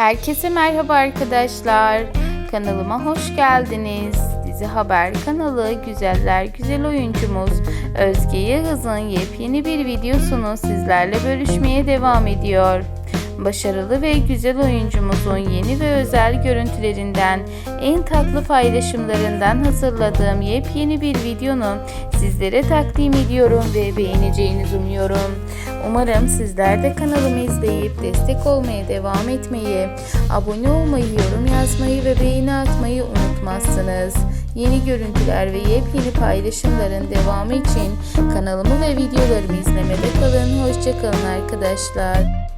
Herkese merhaba arkadaşlar. Kanalıma hoş geldiniz. Dizi Haber kanalı güzeller güzel oyuncumuz Özge Yağız'ın yepyeni bir videosunu sizlerle bölüşmeye devam ediyor. Başarılı ve güzel oyuncumuzun yeni ve özel görüntülerinden, en tatlı paylaşımlarından hazırladığım yepyeni bir videonun sizlere takdim ediyorum ve beğeneceğinizi umuyorum. Umarım sizler de kanalımı izleyip destek olmaya devam etmeyi, abone olmayı, yorum yazmayı ve beğeni atmayı unutmazsınız. Yeni görüntüler ve yepyeni paylaşımların devamı için kanalımı ve videolarımı izlemede kalın. Hoşçakalın arkadaşlar.